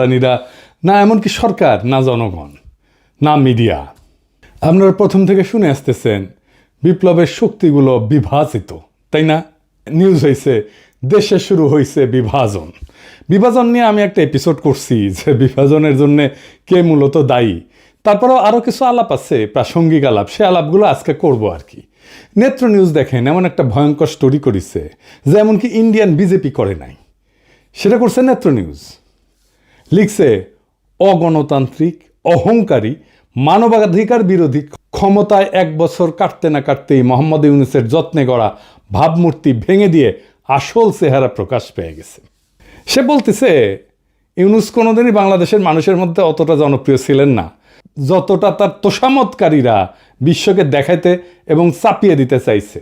রাজনীতিরা না এমনকি সরকার, না জনগণ, না মিডিয়া। আপনারা প্রথম থেকে শুনে আসতেছেন, বিপ্লবের শক্তিগুলো বিভাজিত, তাই না? নিউজ হয়েছে দেশে শুরু হয়েছে বিভাজন। বিভাজন নিয়ে আমি একটা এপিসোড করছি, যে বিভাজনের জন্য কে মূলত দায়ী। তারপরেও আরও কিছু আলাপ আছে, প্রাসঙ্গিক আলাপ, সে আলাপগুলো আজকে করব আর কি। নেত্র নিউজ দেখেন, এমন একটা ভয়ঙ্কর স্টোরি করেছে, যে এমনকি ইন্ডিয়ান বিজেপি করে নাই। সেটা করছে নেত্র নিউজ লিখছে, অগণতান্ত্রিক, অহংকারী, মানবাধিকার বিরোধী, ক্ষমতায় এক বছর কাটতে না কাটতেই মোহাম্মদ ইউনুসের যত্নে গড়া ভাবমূর্তি ভেঙে দিয়ে আসল চেহারা প্রকাশ পেয়ে গেছে। সে বলতেছে, ইউনুস কোনোদিনই বাংলাদেশের মানুষের মধ্যে অতটা জনপ্রিয় ছিলেন না। যতটা তার তোষামতকারীরা বিশ্বকে দেখাইতে এবং চাপিয়ে দিতে চাইছে,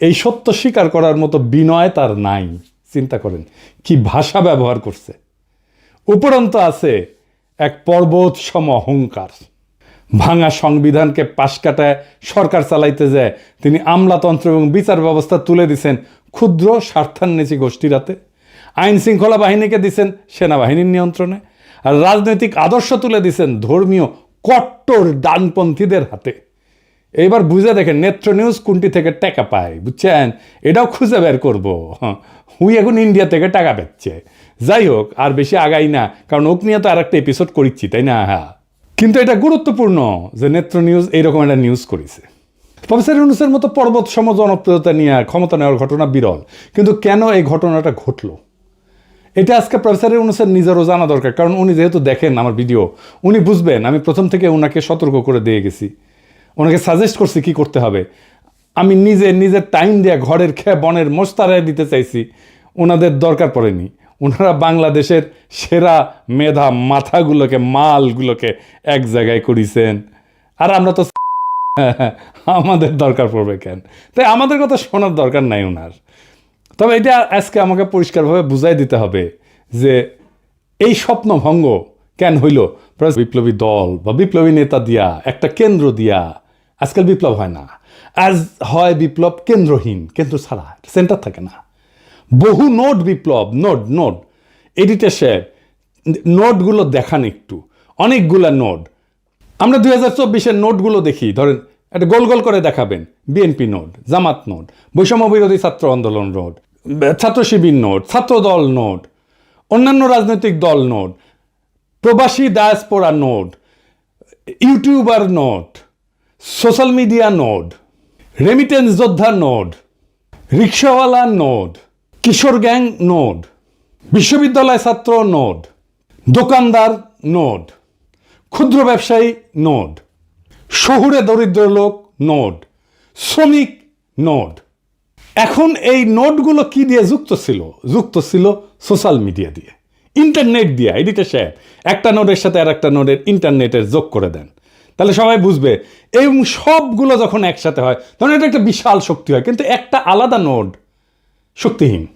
এই সত্য স্বীকার করার মতো বিনয় তার নাই। চিন্তা করেন, কি ভাষা ব্যবহার করছে। উপরন্ত আছে এক পর্বত সম অহংকার ভাঙা সংবিধানকে পাশ কাটায় সরকার চালাইতে যায়। তিনি আমলাতন্ত্র এবং বিচার ব্যবস্থা তুলে দিছেন ক্ষুদ্র স্বার্থান্বেষী গোষ্ঠীর হাতে। আইন শৃঙ্খলা বাহিনীকে দিছেন সেনাবাহিনীর নিয়ন্ত্রণে। আর রাজনৈতিক আদর্শ তুলে দিছেন ধর্মীয় কট্টর ডানপন্থীদের হাতে। এইবার বুঝে দেখেন নেত্র নিউজ কোনটি থেকে টাকা পায় বুঝছেন? এটাও খুঁজে বের করব। হ্যাঁ, হুই এখন ইন্ডিয়া থেকে টাকা পাচ্ছে। যাই হোক আর বেশি আগাই না কারণ ওক নিয়ে তো আর একটা এপিসোড করিচ্ছি তাই না? হ্যাঁ। কিন্তু এটা গুরুত্বপূর্ণ যে নেত্র নিউজ এইরকম একটা নিউজ করেছে। প্রফেসর ইউনুসের মতো পর্বত সম জনপ্রিয়তা নিয়ে ক্ষমতা নেওয়ার ঘটনা বিরল। কিন্তু কেন এই ঘটনাটা ঘটলো? এটা আজকে প্রফেসর ইউনুসের নিজেরও জানা দরকার কারণ উনি যেহেতু দেখেন আমার ভিডিও উনি বুঝবেন আমি প্রথম থেকে ওনাকে সতর্ক করে দিয়ে গেছি। ওনাকে সাজেস্ট করছি কি করতে হবে। আমি নিজে, নিজের টাইম দিয়ে ঘরের খেয়ে বনের মোস্তারায় দিতে চাইছি। ওনাদের দরকার পড়েনি। ওনারা বাংলাদেশের সেরা মেধা মাথাগুলোকে, মালগুলোকে এক জায়গায় করিছেন। আর আমরা তো আমাদের দরকার পড়বে কেন? তাই আমাদের কথা শোনার দরকার নাই ওনার। তবে এটা আজকে আমাকে পরিষ্কারভাবে বুঝাই দিতে হবে যে এই স্বপ্নভঙ্গ কেন হইল? বিপ্লবী দল বা বিপ্লবী নেতা দিয়া, একটা কেন্দ্র দিয়া আজকাল বিপ্লব হয় না। আজ হয় বিপ্লব কেন্দ্রহীন, কেন্দ্র ছাড়া, সেন্টার থাকে না। বহু নোট বিপ্লব, নোট নোট। এডিটার নোটগুলো দেখান একটু। অনেকগুলা নোট। আমরা দুই হাজার চব্বিশের নোটগুলো দেখি, ধরেন একটা গোল গোল করে দেখাবেন। বিএনপি নোট, জামাত নোট, বৈষম্য বিরোধী ছাত্র আন্দোলন নোট, ছাত্র শিবির নোট ছাত্রদল নোট, অন্যান্য রাজনৈতিক দল নোট, প্রবাসী diaspora note, YouTuber note. Social media note remittance যোদ্ধা নোট রিক্সাওয়ালা নোট কিশোর গ্যাং নোট বিশ্ববিদ্যালয় ছাত্র নোট দোকানদার নোট ক্ষুদ্র ব্যবসায়ী নোট শহুরে দরিদ্র লোক নোট শ্রমিক নোট এখন এই নোটগুলো কি দিয়ে যুক্ত ছিল যুক্ত ছিল সোশ্যাল মিডিয়া দিয়ে ইন্টারনেট দিয়ে এডিটর সাহেব। একটা নোটের সাথে আর একটা নোটের ইন্টারনেটের যোগ করে দেন তাহলে সবাই বুঝবে। এবং সবগুলো যখন একসাথে হয়, তখন এটা একটা বিশাল শক্তি হয়। কিন্তু একটা আলাদা নোট শক্তিহীন।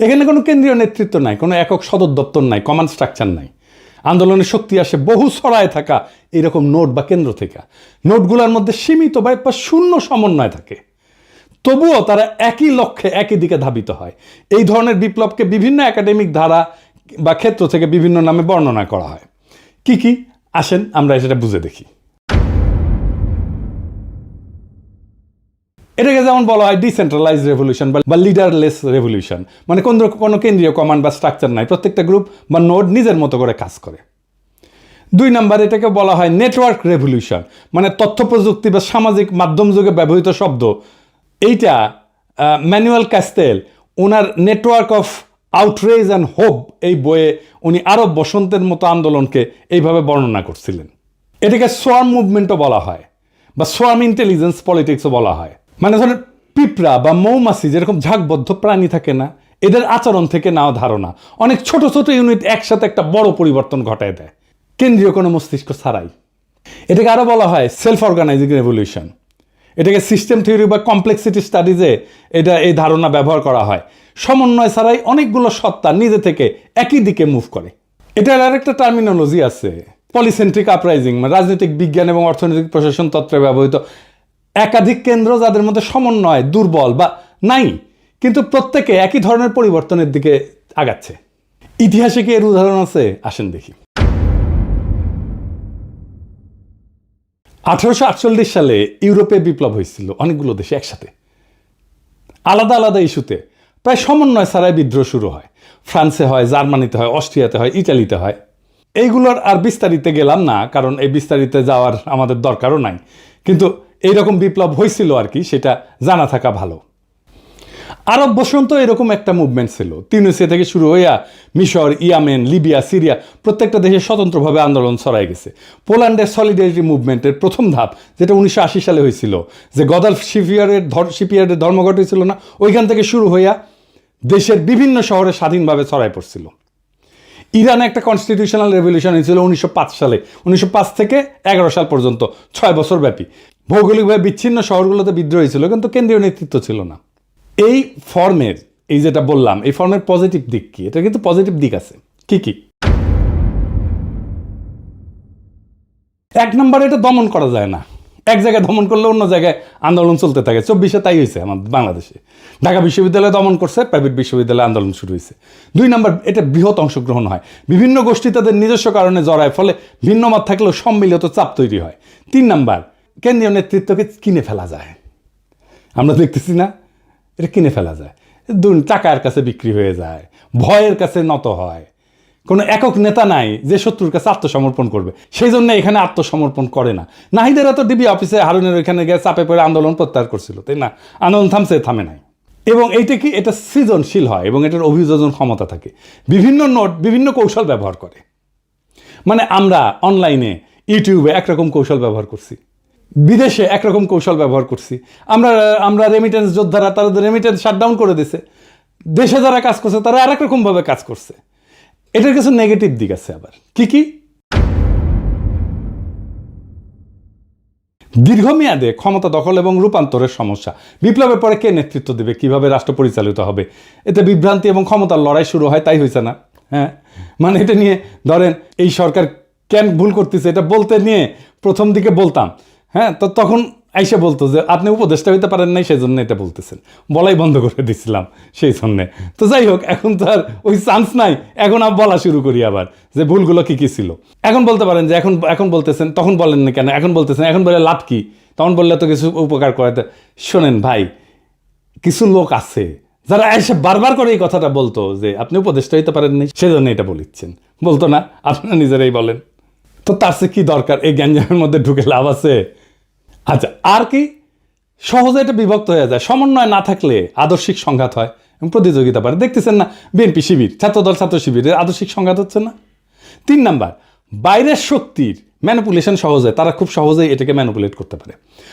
এখানে কোনো কেন্দ্রীয় নেতৃত্ব নাই, কোনো একক সদর দপ্তর নাই কমান্ড স্ট্রাকচার নাই। আন্দোলনের শক্তি আসে বহু ছড়ায় থাকা এরকম নোট বা কেন্দ্র থেকে। নোটগুলোর মধ্যে সীমিত বা বা শূন্য সমন্বয় থাকে। তবুও তারা একই লক্ষ্যে একই দিকে ধাবিত হয়। এই ধরনের বিপ্লবকে বিভিন্ন একাডেমিক ধারা বা ক্ষেত্র থেকে বিভিন্ন নামে বর্ণনা করা হয়। কি কি? আসেন, আমরা সেটা বুঝে দেখি। এটাকে যেমন বলা হয় ডিসেন্ট্রালাইজ রেভলিউশন বা লিডারলেস রেভলিউশন মানে কোন কোনো কেন্দ্রীয় কমান্ড বা স্ট্রাকচার নাই। প্রত্যেকটা গ্রুপ বা নোড নিজের মতো করে কাজ করে। দুই নাম্বার, এটাকে বলা হয় নেটওয়ার্ক রেভলিউশন মানে তথ্য প্রযুক্তি বা সামাজিক মাধ্যম যুগে ব্যবহৃত শব্দ। এইটা Manuel Castells owner network of outrage and hope এই বইয়ে উনি আরব বসন্তের মতো আন্দোলনকে এইভাবে বর্ণনা করছিলেন। এটাকে সোয়ার্ম মুভমেন্টও বলা হয় বা সোয়ার্ম ইন্টেলিজেন্স পলিটিক্সও বলা হয়। মানে ধরেন পিঁপড়া বা মৌমাছি যেরকম ঝাঁকবদ্ধ প্রাণী থাকে না, এদের আচরণ থেকে নাও ধারণা। অনেক ছোট ছোট ইউনিট একসাথে একটা বড় পরিবর্তন ঘটায় দেয়। কেন্দ্রীয় কোনো মস্তিষ্ক ছাড়াই। এটাকে আরও বলা হয় সেলফ অর্গানাইজিং রেভলিউশন এটাকে সিস্টেম থিওরি বা কমপ্লেক্সিটি স্টাডিজে এটা, এই ধারণা ব্যবহার করা হয়। সমন্বয় ছাড়াই অনেকগুলো সত্তা নিজে থেকে একই দিকে মুভ করে। এটার আরেকটা টার্মিনোলজি আছে। পলিসেন্ট্রিক আপরাইজিং মানে রাজনৈতিক বিজ্ঞান এবং অর্থনৈতিক প্রশাসন তত্ত্বে ব্যবহৃত একাধিক কেন্দ্র যাদের মধ্যে সমন্বয়, দুর্বল বা নাই, কিন্তু প্রত্যেকে একই ধরনের পরিবর্তনের দিকে আগাচ্ছে। ইতিহাসে কি এর উদাহরণ আছে? আসেন দেখি। আঠারোশো আটচল্লিশ সালে ইউরোপে বিপ্লব হয়েছিল, অনেকগুলো দেশে একসাথে। আলাদা আলাদা ইস্যুতে প্রায় সমন্বয় ছাড়াই বিদ্রোহ শুরু হয়। ফ্রান্সে হয়, জার্মানিতে হয়, অস্ট্রিয়াতে হয় ইটালিতে হয়। এইগুলোর আর বিস্তারিতে গেলাম না, কারণ এই বিস্তারিতে যাওয়ার আমাদের দরকারও নাই। কিন্তু এইরকম বিপ্লব হয়েছিল আর কি, সেটা জানা থাকা ভালো। আরব বসন্ত এরকম একটা মুভমেন্ট ছিল। তিউনিসিয়া থেকে শুরু হইয়া মিশর, ইয়ামেন, লিবিয়া, সিরিয়া প্রত্যেকটা দেশে স্বতন্ত্রভাবে আন্দোলন ছড়াই গেছে। পোল্যান্ডের সলিডারিটি মুভমেন্টের প্রথম ধাপ, যেটা উনিশশো আশি সালে হয়েছিল যে গদাল শিপিয়ারের ধর শিপিয়ারের ধর্মঘট হয়েছিল না, ওইখান থেকে শুরু হইয়া দেশের বিভিন্ন শহরে স্বাধীনভাবে ছড়াই পড়ছিল। ইরানে একটা কনস্টিটিউশনাল রেভলিউশন হয়েছিল উনিশশো পাঁচ সালে। উনিশশো পাঁচ থেকে এগারো সাল পর্যন্ত, ছয় বছর ব্যাপী। ভৌগোলিকভাবে বিচ্ছিন্ন শহরগুলোতে বিদ্রোহ হয়েছিল, কিন্তু কেন্দ্রীয় নেতৃত্ব ছিল না। এই ফর্মের, এই যেটা বললাম, এই ফর্মের পজিটিভ দিক কি? এটা কিন্তু পজিটিভ দিক আছে। কি কি? এক নম্বরে এটা দমন করা যায় না। এক জায়গায় দমন করলে অন্য জায়গায় আন্দোলন চলতে থাকে। চব্বিশে তাই হয়েছে আমাদের বাংলাদেশে। ঢাকা বিশ্ববিদ্যালয় দমন করছে, প্রাইভেট বিশ্ববিদ্যালয়ে আন্দোলন শুরু হয়েছে দুই নম্বর, এটা বৃহৎ অংশগ্রহণ হয়। বিভিন্ন গোষ্ঠী তাদের নিজস্ব কারণে জড়ায়, ফলে ভিন্ন মত থাকলেও সম্মিলিত চাপ তৈরি হয়। তিন নম্বর, কেন্দ্রীয় নেতৃত্বকে কিনে ফেলা যায়। আমরা দেখতেছি না, এটা কিনে ফেলা যায়। টাকার কাছে বিক্রি হয়ে যায়। ভয়ের কাছে নত হয়। কোনো একক নেতা নাই যে শত্রুর কাছে আত্মসমর্পণ করবে। সেই জন্য এখানে আত্মসমর্পণ করে না। নাহিদেরা তো ডিবি অফিসে হারুনের ওইখানে গিয়ে চাপে পড়ে আন্দোলন প্রত্যাহার করছিল, তাই না? আন্দোলন থামছে, থামে নাই। এবং এইটা কি, এটা সৃজনশীল হয় এবং এটার অভিযোজন ক্ষমতা থাকে। বিভিন্ন নোট, বিভিন্ন কৌশল ব্যবহার করে। মানে আমরা অনলাইনে, ইউটিউবে একরকম কৌশল ব্যবহার করছি। বিদেশে একরকম কৌশল ব্যবহার করছি। আমরা আমরা রেমিটেন্স যোদ্ধারা, তারা রেমিটেন্স শাটডাউন করে দিছে। দেশে যারা কাজ করছে, তারা আরেক রকমভাবে কাজ করছে। এটার কিছু নেগেটিভ দিক আছে আবার। কি কি? দীর্ঘমেয়াদে ক্ষমতা দখল এবং রূপান্তরের সমস্যা। বিপ্লবের পরে কে নেতৃত্ব দেবে, কীভাবে রাষ্ট্র পরিচালিত হবে? এতে বিভ্রান্তি এবং ক্ষমতার লড়াই শুরু হয়, তাই হয়েছে না? হ্যাঁ? মানে এটা নিয়ে, ধরেন, এই সরকার কেন ভুল করতেছে, এটা বলতে নিয়ে প্রথম দিকে বলতাম। হ্যাঁ তো তখন আইসে বলতো যে, আপনি উপদেষ্টা হইতে পারেন নাই সেই জন্য এটা বলতেছেন। বলাই বন্ধ করে দিছিলাম সেই জন্যে তো যাই হোক, এখন তো আর ওই চান্স নাই। এখন আর বলা শুরু করি আবার যে, ভুলগুলো কি কি ছিল। এখন বলতে পারেন যে, এখন এখন বলতেছেন, তখন বলেন না কেন, এখন বলতেছেন, এখন বলে লাভ কি? তখন বললে তো কিছু উপকার করাতে। শোনেন ভাই, কিছু লোক আছে যারা এসে বারবার করে এই কথাটা বলতো যে, আপনি উপদেষ্টা হইতে পারেননি সেজন্য এটা বলিচ্ছেন। বলতো না, আপনারা নিজেরাই বলেন। তো তার সে কি দরকার? এই গ্যাঞ্জামের মধ্যে ঢুকে লাভ আছে? আচ্ছা আর কি? সহজে এটা বিভক্ত হয়ে যায়। সমন্বয় না থাকলে আদর্শিক সংঘাত হয় এবং প্রতিযোগিতা বাড়ে। দেখতেছেন না, বিএনপি শিবির, ছাত্রদল, ছাত্র শিবিরের আদর্শিক সংঘাত হচ্ছে না? তিন নাম্বার, বাইরের শক্তির ম্যানিপুলেশন সহজে তারা খুব সহজেই এটাকে ম্যানিপুলেট করতে পারে।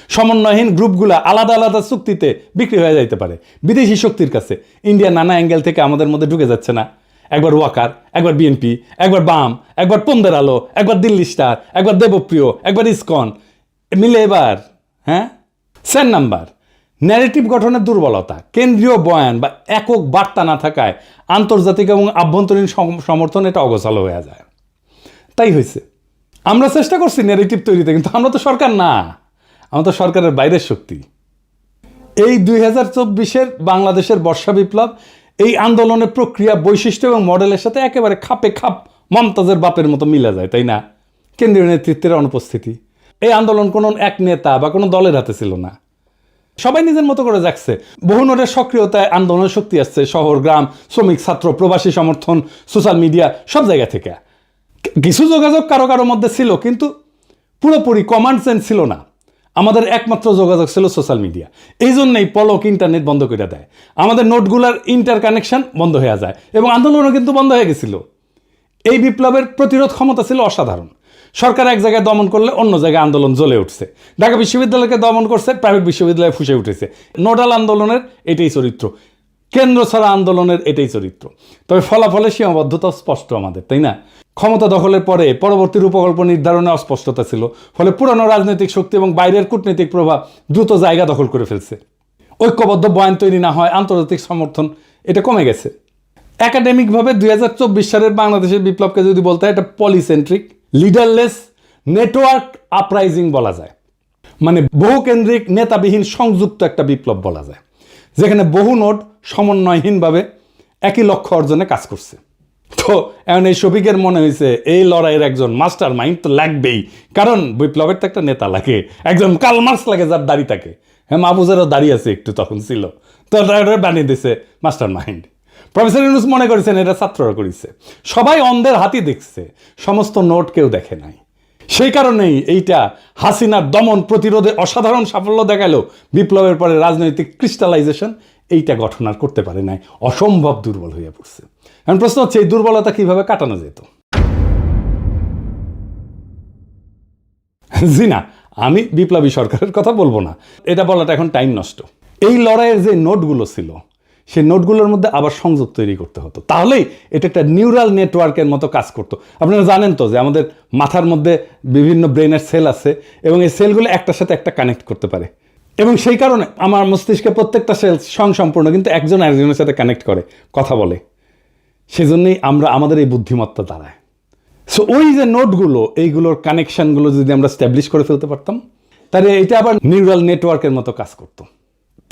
সমন্বয়হীন গ্রুপগুলো আলাদা আলাদা চুক্তিতে বিক্রি হয়ে যাইতে পারে। বিদেশি শক্তির কাছে ইন্ডিয়া নানা অ্যাঙ্গেল থেকে আমাদের মধ্যে ঢুকে যাচ্ছে না। একবার ওয়াকার, একবার বিএনপি, একবার বাম, একবার পন্দের আলো, একবার দিল্লি স্টার, একবার দেবপ্রিয়, একবার ইসকন। মিলে এবার হ্যাঁ? সেন নাম্বার ন্যারেটিভ গঠনের দুর্বলতা, কেন্দ্রীয় বয়ান বা একক বার্তা না থাকায় আন্তর্জাতিক এবং আভ্যন্তরীণ সম- সমর্থন এটা অগোছালো হয়ে যায়। তাই হয়েছে আমরা চেষ্টা করছি ন্যারেটিভ তৈরিতে, কিন্তু আমরা তো সরকার না। আমরা তো সরকারের বাইরের শক্তি। এই দুই হাজার চব্বিশের বাংলাদেশের বর্ষা বিপ্লব, এই আন্দোলনের প্রক্রিয়া, বৈশিষ্ট্য এবং মডেলের সাথে একেবারে খাপে খাপ, মমতাজের বাপের মতো মিলে যায়, তাই না? কেন্দ্রীয় নেতৃত্বের অনুপস্থিতি। এই আন্দোলন কোনো এক নেতা বা কোনো দলের হাতে ছিল না। সবাই নিজের মতো করে যাচ্ছে। বহু নোটের সক্রিয়তায় আন্দোলনের শক্তি আসছে শহর, গ্রাম, শ্রমিক, ছাত্র, প্রবাসী সমর্থন সোশ্যাল মিডিয়া সব জায়গা থেকে। কিছু যোগাযোগ কারও কারও মধ্যে ছিল, কিন্তু পুরোপুরি কমান্ড সেন্স ছিল না। আমাদের একমাত্র যোগাযোগ ছিল সোশ্যাল মিডিয়া এই জন্যই পলক ইন্টারনেট বন্ধ করে দেয়। আমাদের নোটগুলার ইন্টার কানেকশন বন্ধ হয়ে যায় এবং আন্দোলনও কিন্তু বন্ধ হয়ে গেছিল। এই বিপ্লবের প্রতিরোধ ক্ষমতা ছিল অসাধারণ। সরকার এক জায়গায় দমন করলে অন্য জায়গায় আন্দোলন জ্বলে উঠছে। ঢাকা বিশ্ববিদ্যালয়কে দমন করছে প্রাইভেট বিশ্ববিদ্যালয়ে ফুসে উঠেছে। নোডাল আন্দোলনের এটাই চরিত্র। কেন্দ্র ছাড়া আন্দোলনের এটাই চরিত্র। তবে ফলাফলের সীমাবদ্ধতা স্পষ্ট আমাদের, তাই না? ক্ষমতা দখলের পরে পরবর্তী রূপকল্প নির্ধারণে অস্পষ্টতা ছিল, ফলে পুরানো রাজনৈতিক শক্তি এবং বাইরের কূটনৈতিক প্রভাব দ্রুত জায়গা দখল করে ফেলছে। ঐক্যবদ্ধ বয়ান তৈরি না হয়, আন্তর্জাতিক সমর্থন, এটা কমে গেছে। একাডেমিকভাবে দুই হাজার চব্বিশ সালের বাংলাদেশের বিপ্লবকে যদি বলতে হয়, এটা পলিসেন্ট্রিক লিডারলেস নেটওয়ার্ক আপরাইজিং বলা যায়। মানে বহুকেন্দ্রিক, নেতাবিহীন, সংযুক্ত একটা বিপ্লব বলা যায়। যেখানে বহু নোট সমন্বয়হীনভাবে একই লক্ষ্য অর্জনে কাজ করছে। তো এখন এই শফিকের মনে হয়েছে, এই লড়াইয়ের একজন মাস্টার মাইন্ড তো লাগবেই। কারণ বিপ্লবের তো একটা নেতা লাগে, একজন কালমার্স লাগে যার দাড়ি থাকে। হ্যাঁ মাহবুজেরও দাঁড়িয়ে আছে একটু তখন ছিল। তো বানিয়ে দিছে মাস্টার মাইন্ড প্রফেসর ইউনুস মনে করেছেন এটা ছাত্ররা করেছে। সবাই অন্ধের হাতি দেখছে, সমস্ত নোট কেউ দেখে নাই। সেই কারণেই এইটা হাসিনার দমন প্রতিরোধে অসাধারণ সাফল্য দেখাল। বিপ্লবের পরে রাজনৈতিক ক্রিস্টালাইজেশন এইটা গঠন আর করতে পারে নাই। অসম্ভব দুর্বল হয়ে পড়ছে। এখন প্রশ্ন হচ্ছে, এই দুর্বলতা কীভাবে কাটানো যেত? জি না, আমি বিপ্লবী সরকারের কথা বলব না। এটা বলাটা এখন টাইম নষ্ট। এই লড়াইয়ের যে নোটগুলো ছিল সেই নোটগুলোর মধ্যে আবার সংযোগ তৈরি করতে হতো। তাহলেই এটা একটা নিউরাল নেটওয়ার্কের মতো কাজ করতো। আপনারা জানেন তো যে আমাদের মাথার মধ্যে বিভিন্ন ব্রেনের সেল আছে এবং এই সেলগুলো একটার সাথে একটা কানেক্ট করতে পারে। এবং সেই কারণে আমার মস্তিষ্কে প্রত্যেকটা সেল সম্পূর্ণ কিন্তু একজন আরেকজনের সাথে কানেক্ট করে, কথা বলে। সেজন্যই আমরা আমাদের এই বুদ্ধিমত্তা দাঁড়ায়। সো ওই যে নোটগুলো, এইগুলোর কানেকশনগুলো যদি আমরা স্ট্যাবলিশ করে ফেলতে পারতাম, তাহলে এটা আবার নিউরাল নেটওয়ার্কের মতো কাজ করতো।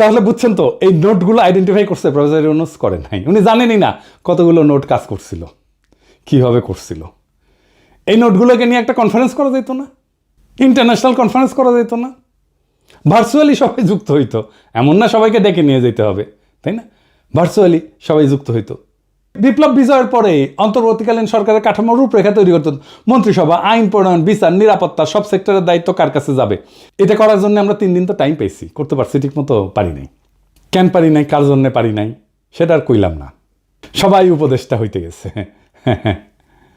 তাহলে বুঝছেন তো, এই নোটগুলো আইডেন্টিফাই করছে প্রফেসর ইউনুস করে নাই। উনি জানেনই না কতগুলো নোট কাজ করছিল, কীভাবে করছিল। এই নোটগুলোকে নিয়ে একটা কনফারেন্স করা যেত না ইন্টারন্যাশনাল কনফারেন্স করা যেত না। ভার্চুয়ালি সবাই যুক্ত হইতো, এমন না সবাইকে ডেকে নিয়ে যেতে হবে, তাই না? ভার্চুয়ালি সবাই যুক্ত হইতো। বিপ্লব বিজয়ের পরে অন্তর্বর্তীকালীন সরকারের কাঠামোর রূপরেখা তৈরি করতে মন্ত্রিসভা, আইন প্রণয়ন, বিচার, নিরাপত্তা, সব সেক্টরের দায়িত্ব কার কাছে যাবে? এটা করার জন্য আমরা তিন দিন তো টাইম পেয়েছি করতে পারছি ঠিক মতো পারি নাই। কেন পারি নাই, কার জন্য পারি নাই, সেটা আর কইলাম না। সবাই উপদেষ্টা হইতে গেছে।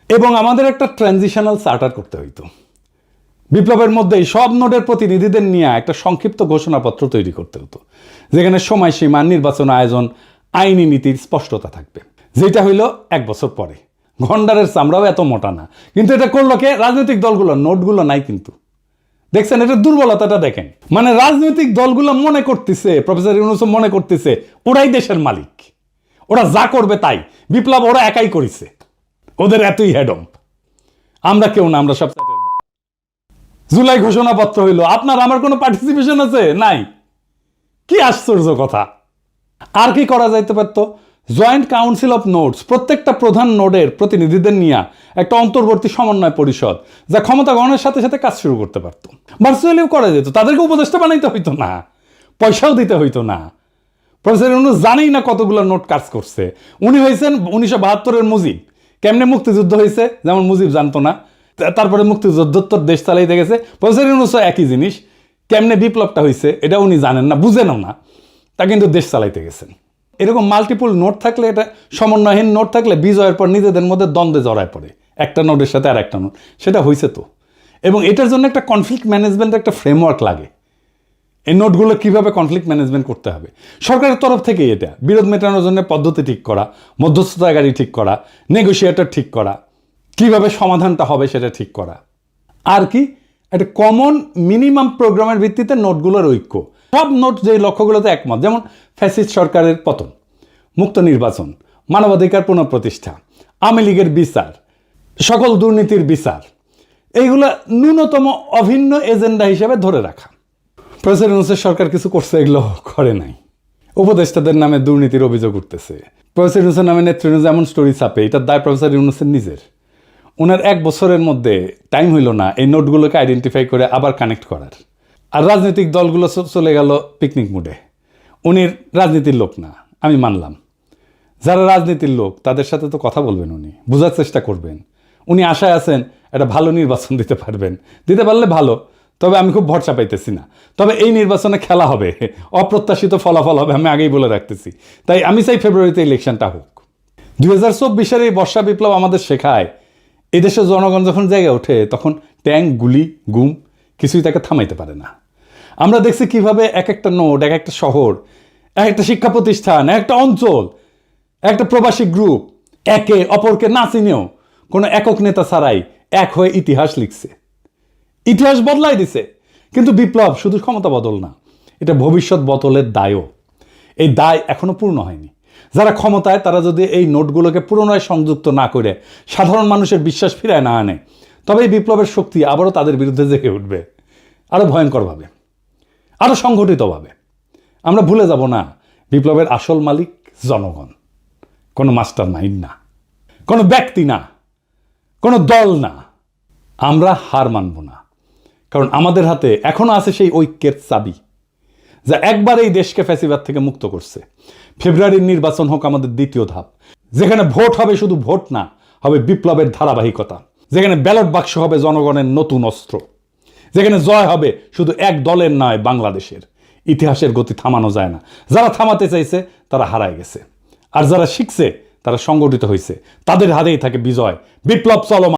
এবং আমাদের একটা ট্রানজিশনাল চার্টার করতে হইতো। বিপ্লবের মধ্যেই সব নোডের প্রতিনিধিদের নিয়ে একটা সংক্ষিপ্ত ঘোষণাপত্র তৈরি করতে হতো। যেখানে সময়সীমা, নির্বাচন আয়োজন, আইনি নীতির স্পষ্টতা থাকবে। যেটা হইল এক বছর পরে। ঘন্ডারের চামড়াও এত মোটা না। কিন্তু এটা করল কে? রাজনৈতিক দলগুলো, নোটগুলো নাই কিন্তু। দেখছেন, এটা দুর্বলতাটা দেখেন। মানে রাজনৈতিক দলগুলো মনে করতেছে, প্রফেসর ইউনুস মনে করতেছে, ওরাই দেশের মালিক। ওরা যা করবে তাই। বিপ্লব ওরা একাই করেছে। ওদের এতই হেডম আমরা কেউ না, আমরা সব। জুলাই ঘোষণাপত্র হইল। আপনার, আমার কোনো পার্টিসিপেশন আছে? নাই। কি আশ্চর্য কথা। আর কি করা যাইতে পারতো? জয়েন্ট কাউন্সিল অফ নোটস প্রত্যেকটা প্রধান নোডের প্রতিনিধিদের নিয়ে একটা অন্তর্বর্তী সমন্বয় পরিষদ, যা ক্ষমতা গ্রহণের সাথে সাথে কাজ শুরু করতে পারতো। ভার্চুয়ালিও করা যেত, তাদেরকে উপদেষ্টা বানাইতে হইতো না, পয়সাও দিতে হইতো না। প্রফেসর ইউনুস জানেই না কতগুলো নোট কাজ করছে। উনি হয়েছেন উনিশশো বাহাত্তরের মুজিব। কেমনে মুক্তিযুদ্ধ হয়েছে যেমন মুজিব জানতো না তারপরে মুক্তিযুদ্ধোত্তর দেশ চালাইতে গেছে। প্রফেসর ইউনুসও একই জিনিস, কেমনে বিপ্লবটা হয়েছে এটা উনি জানেন না, বুঝেনও না, তা কিন্তু দেশ চালাইতে গেছেন। এরকম মাল্টিপল নোট থাকলে এটা সমন্বয়হীন নোট থাকলে বিজয়ের পর নিজেদের মধ্যে দ্বন্দ্বে জড়ায় পড়ে। একটা নোটের সাথে আর একটা নোট সেটা হয়েছে তো। এবং এটার জন্য একটা কনফ্লিক্ট ম্যানেজমেন্টের একটা ফ্রেমওয়ার্ক লাগে। এই নোটগুলো কীভাবে কনফ্লিক্ট ম্যানেজমেন্ট করতে হবে? সরকারের তরফ থেকেই এটা। বিরোধ মেটানোর জন্য পদ্ধতি ঠিক করা মধ্যস্থতাকারী ঠিক করা নেগোসিয়েটর ঠিক করা, কীভাবে সমাধানটা হবে সেটা ঠিক করা। আর কি? একটা কমন মিনিমাম প্রোগ্রামের ভিত্তিতে নোটগুলোর ঐক্য। সব নোট যে লক্ষ্যগুলোতে একমত, যেমন ফ্যাসিস্ট সরকারের পতন, মুক্ত নির্বাচন, মানবাধিকার পুনঃপ্রতিষ্ঠা, আওয়ামী লীগের বিচার, সকল দুর্নীতির বিচার, এইগুলো ন্যূনতম অভিন্ন এজেন্ডা হিসেবে ধরে রাখা। প্রফেসর সরকার কিছু করছে, এগুলো করে নাই। উপদেষ্টাদের নামে দুর্নীতির অভিযোগ উঠতেছে। প্রফেসর ইউনুসের নামে নেতৃত্ব এমন স্টোরি ছাপে এটার দায় প্রফেসর ইউনুসের নিজের। ওনার এক বছরের মধ্যে টাইম হইল না এই নোটগুলোকে আইডেন্টিফাই করে আবার কানেক্ট করার। আর রাজনৈতিক দলগুলো চলে গেল পিকনিক মুডে উনি রাজনীতির লোক না, আমি মানলাম। যারা রাজনীতির লোক, তাদের সাথে তো কথা বলবেন উনি, বোঝার চেষ্টা করবেন। উনি আশায় আছেন একটা ভালো নির্বাচন দিতে পারবেন। দিতে পারলে ভালো, তবে আমি খুব ভরসা পাইতেছি না। তবে এই নির্বাচনে খেলা হবে, অপ্রত্যাশিত ফলাফল হবে, আমি আগেই বলে রাখতেছি। তাই আমি চাই ফেব্রুয়ারিতে ইলেকশনটা হোক। দুই হাজার চব্বিশের এই বর্ষা বিপ্লব আমাদের শেখায়, এদেশের জনগণ যখন জায়গা ওঠে, তখন ট্যাঙ্ক গুলি, গুম কিছুই তাকে থামাইতে পারে না। আমরা দেখছি কীভাবে এক একটা নোট এক একটা শহর এক একটা শিক্ষা প্রতিষ্ঠান এক একটা অঞ্চল একটা প্রবাসী গ্রুপ, একে অপরকে না চিনেও কোনো একক নেতা ছাড়াই এক হয়ে ইতিহাস লিখছে। ইতিহাস বদলাই দিছে, কিন্তু বিপ্লব শুধু ক্ষমতা বদল না, এটা ভবিষ্যৎ বদলের দায়ও। এই দায় এখনও পূর্ণ হয়নি। যারা ক্ষমতায়, তারা যদি এই নোটগুলোকে পুনরায় সংযুক্ত না করে সাধারণ মানুষের বিশ্বাস ফিরায় না আনে তবে এই বিপ্লবের শক্তি আবারও তাদের বিরুদ্ধে জেগে উঠবে, আরও ভয়ঙ্করভাবে। আরও সংগঠিতভাবে আমরা ভুলে যাব না, বিপ্লবের আসল মালিক জনগণ। কোনো মাস্টার মাইন্ড না, কোনো ব্যক্তি না, কোনো দল না। আমরা হার মানব না, কারণ আমাদের হাতে এখনও আছে সেই ঐক্যের চাবি, যা একবার এই দেশকে ফ্যাসিবাদ থেকে মুক্ত করছে। ফেব্রুয়ারির নির্বাচন হোক আমাদের দ্বিতীয় ধাপ, যেখানে ভোট হবে শুধু ভোট না, হবে বিপ্লবের ধারাবাহিকতা, যেখানে ব্যালট বাক্স হবে জনগণের নতুন অস্ত্র। যেখানে জয় হবে শুধু এক দলের নয়, বাংলাদেশের। ইতিহাসের গতি থামানো যায় না। যারা থামাতে চাইছে, তারা হারায় গেছে। আর যারা শিখছে, তারা সংগঠিত হয়েছে তাদের হাতেই থাকে বিজয়। বিপ্লব চলমান।